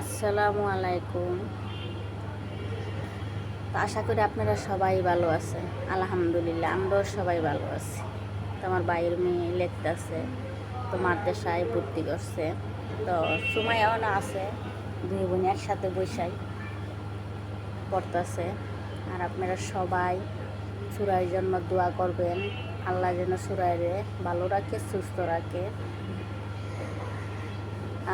আসসালামু আলাইকুম। তো আশা করি আপনারা সবাই ভালো আছেন। আলহামদুলিল্লাহ, আমরাও সবাই ভালো আছি। তো আমার বাইরের মেয়ে লেখতেছে, তো মাদ্রাসায় ভর্তি করছে। তো সময়ও না আছে, দুই বোন একসাথে বৈশাই পড়তেছে। আর আপনারা সবাই সুরাইয়ের জন্য দোয়া করবেন। আল্লাহ যেন সুরাইরে ভালো রাখে, সুস্থ রাখে।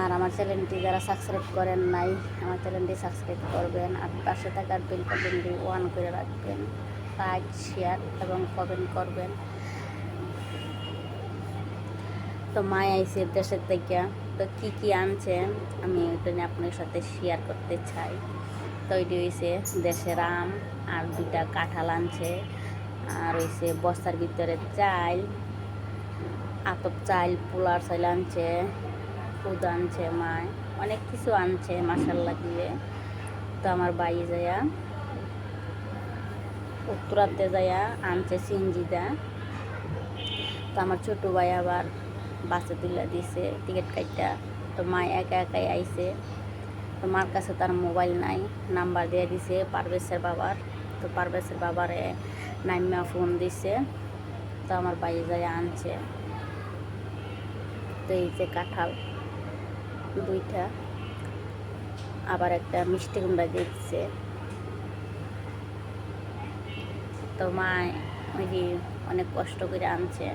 আর আমার চ্যানেলটি যারা সাবস্ক্রাইব করেন নাই, আমার চ্যানেলটি সাবস্ক্রাইব করবেন আর পাশে থাকার বেল বাটনটি ওয়ান করে রাখবেন। লাইক শেয়ার এবং কমেন্ট করবেন। তো মায় আইসে দেশের থেকে। তো কী কী আনছে, আমি ওইটা নিয়ে আপনার সাথে শেয়ার করতে চাই। তো এটি হয়েছে দেশের আম আর দুইটা কাঁঠাল আনছে। আর হয়েছে বস্তার ভিতরে চাল, আতপ চাল, পোলার চাল আনছে। খুদ আনছে মায় অনেক কিছু আনছে মাসাল্লা দিয়ে। তো আমার বাই যায়া, উত্তরাতে যায়া আনছে সিঞ্জিদা তো আমার ছোটো ভাই আবার বাসে তুলে দিছে, টিকিট কাটটা তো মা একা একাই আইছে। তো মার কাছে তার মোবাইল নাই, নাম্বার দিয়ে দিছে পারভেশের বাবার। তো পারভেশের বাবারে নাইমা ফোন দিছে। তো আমার বাই যায় আনছে। তো এই যে কাঁঠাল। দুইটা, আবার একটা মিষ্টি কুমড়া দিচ্ছে তো মা ওই যে অনেক কষ্ট করে আনছে।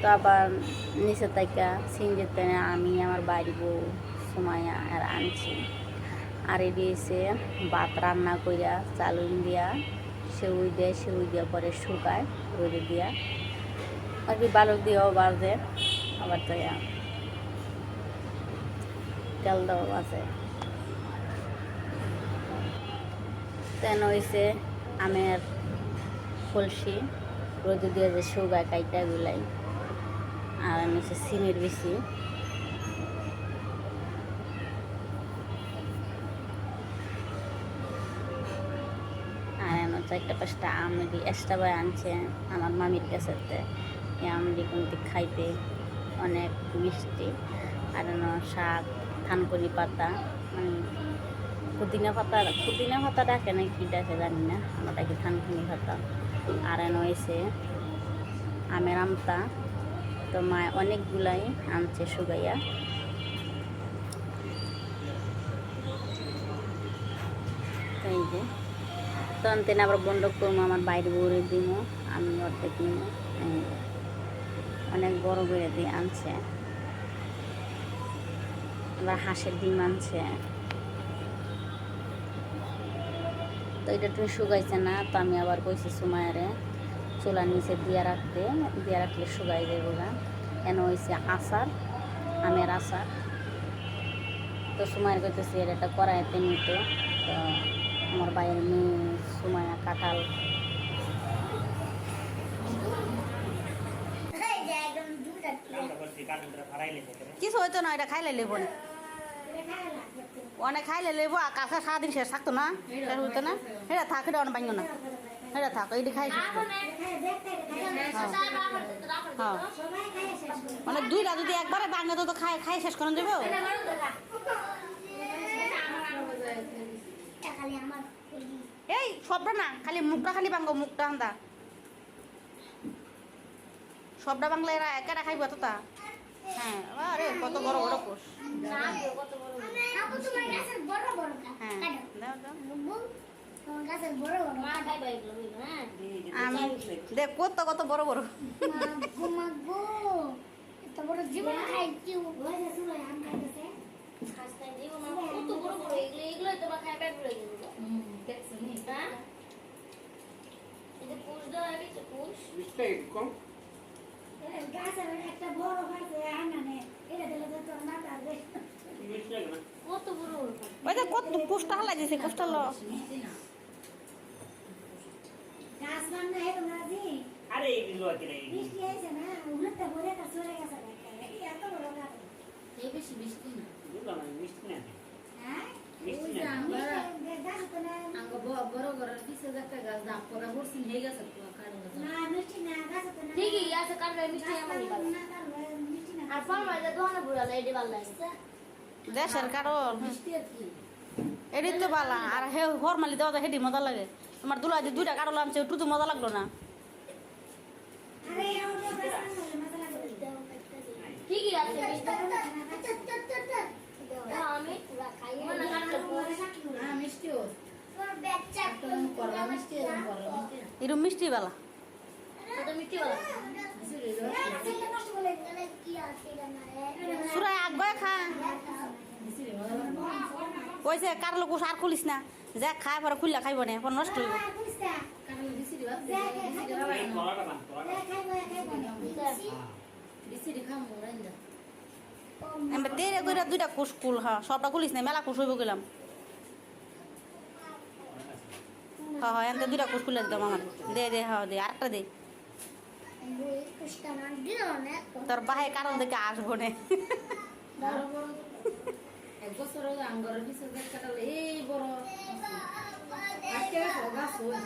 তো আবার নিচে থেকে সিঞ্জিতে আমি আমার বাড়ি বউ সুমাইয়া আর আনছি। আর এ দিয়েছে ভাত রান্না কইরা চালুন দিয়া, সেউই দেয়, সেউই দিয়া পরে শুকায়, রোদে দিয়া। আর কি বালক দিয়েও বাজে আবার তো তেল দেওয়া আছে। তেন হয়েছে আমের কলসি, রোদে দিয়ে যে শুকায় কাইটা গুলাই, আর আমি হচ্ছে সিমের বেশি আর চারটা পাঁচটা আমরি এক্সট্রা আনছে আমার মামির কাছে। আমরি কিন্তু খাইতে অনেক মিষ্টি। আর শাক, থানকুনি পাতা মানে পুদিনা পাতা পুদিনা পাতা ডাকে না কি ডাকে জানি না, আমরা ডাকি থানকুনি পাতা। আর এন আমের আমতা তো মা অনেকগুলাই আনছে সুগাইয়া এই যে তখন তেন আবার বন্ধক করব, আমার বাইরে বউরে দিব আমি অর্ধেক নিব। অনেক বড় করে দিয়ে আনছে। আবার হাঁসের ডিম আনছে। তো এটা তুমি শুকাইছে না, তো আমি আবার কইছি সুমায়ারে চুলার নিচে দিয়া রাখতে, দিয়া রাখলে শুকাই যাবে না কেন হয়েছে আচার, আমের আচার। তো সুমায়ের কইতেছি একটা কড়াইতে নিতে। তো আমার বাইরের মেয়ে সুমায়া কাঁঠাল কিছু হইতো না এটা খাইলে লেবো না। অনেক খাইলে লেবো, আর কাছে সারাদিন শেষ থাকতো না। শেষ হইতো না। এটা থাক এটা অনেক বাঙ্গো না। এটা থাক, এইটি খাই করো। হ্যাঁ। মানে দুইটা যদি একবারে বাঙ্গে তো খাই খাই শেষ করেন যাব এই, সবটা না, খালি মুখটা খালি বাঙ্গো মুখটা আন্দা। সবটা বাংলা এরা একা খাইব এতটা। হ্যাঁ আরে কত বড় বড় কোষ। হ্যাঁ দাও দাও। আমি দেখ কত কত বড় বড়। জীবন খাইছি মিষ্টি কম। গাছের একটা বড় গাছে আনানে এটা দিলে তো তোর মাথা বেশ মিষ্টি লাগে না ওই যে কত কোষটা হালাই দিছে কোষটা ল। আরে এগুলো আছে রে বৃষ্টি হয়েছে না উল্টা ভরে তা সরে গেছে এই এত বড় গাছ বুঝলাম না মিষ্টি না হ্যাঁ মিষ্টি না আমরা গাছ তো। না বড় ঘরের পিছে একটা গাছ দাম করা বলছি হয়ে গেছে কারণ না মিষ্টি না গাছ তো। না ঠিকই আছে কারণ মিষ্টি আমার না কারণ আর ফল মাঝে দোকানে বুড়ালে এটি ভালো লাগছে। দেশের কারণ। মিষ্টি এটি তো বালা আর হে হরমালি দেওয়া যায় হেঁটি মজা লাগে। তোমার দুলা যে দুইটা কারও আনছে একটু তো মজা লাগল না। ঠিকই আছে আমি। মিষ্টি এরকম মিষ্টি বালা। নষ্ট করে লোক আর খুলিস না। যা খায় পরে খুললে খাইব না, পর নষ্ট হইব। দেরে করে দুইটা কুশ কুল হ্যাঁ সবটা খুলিস না, মেলা কুশ হইব গেলাম হ্যাঁ হ্যাঁ দুইটা কুশ খুলে দিতাম আমার। দে দে হ্যাঁ দে, আরেকটা দে। তোর বাহে কারণ দেখে আসব না। এক বছর আঙ্গরের পিছনে এই বড় আজকে গাছ হই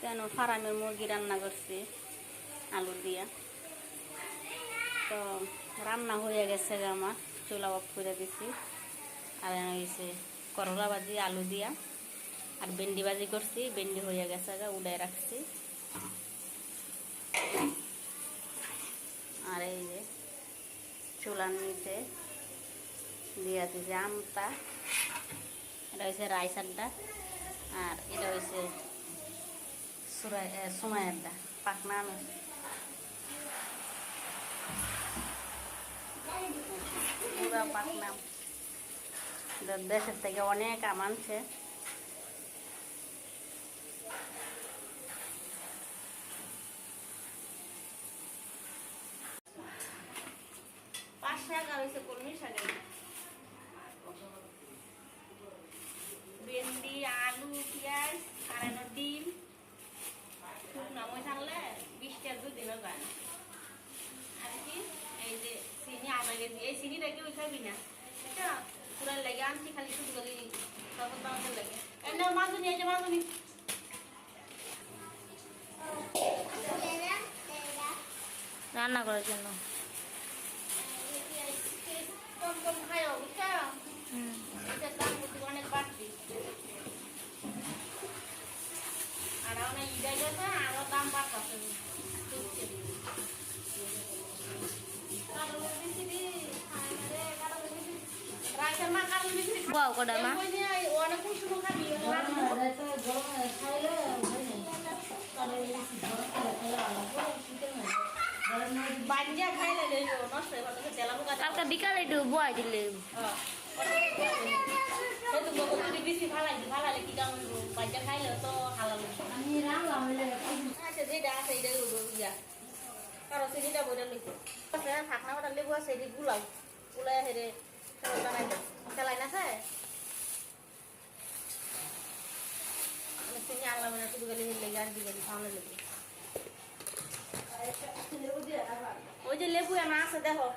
কেন ফার্মের মুরগি রান্না করছি আলু দিয়া। তো রান্না হয়ে গেছে গা আমার। চুলা অফ করে দিছি। আর হয়েছে করলা ভাজি, আলু দিয়া। আর ভেন্ডি ভাজি করছি, ভেন্ডি হয়ে গেছে গা, উড়াই রাখছি। আর এই যে চুলার নিচে দিয়া দিছে আমটা। এটা হয়েছে রাইস আড্ডা। আর এটা হয়েছে সুরাই সময়ের দা পাকনা পুরা পাকলাম দেশের থেকে অনেক আম আনছে। পাঁচ শাক আর হয়েছে কলমি শাকের ভেন্ডি আলু পেঁয়াজ আর এনো ডিম শুকনো মই থাকলে বৃষ্টি আর দুদিনও যায় না আর কি এই যে চিনি আনা গেছি এই চিনিটা কেউ খাবি না। এটা পুরা লেগে আনছি, খালি শুধু করে তখন আমাদের লাগে। এনে মাজুনি এই যে মাজুনি রান্না করার জন্য। কম কম খাইও বুঝছ আরও দাম বাড়তেছে। রান্না হইলে আচ্ছা যেটা আছে এটাই উঠো ইয়া। কারও চিনিটা বইটা লিখো আছে থাকনা ওটা লেবু আছে এটি গুলাও গুলাই হেরে তেলাই না আমি চিনি আনলাম না শুধু গেলে খাওয়ানো লেবু ওই যে লেবু আমার আছে দেখো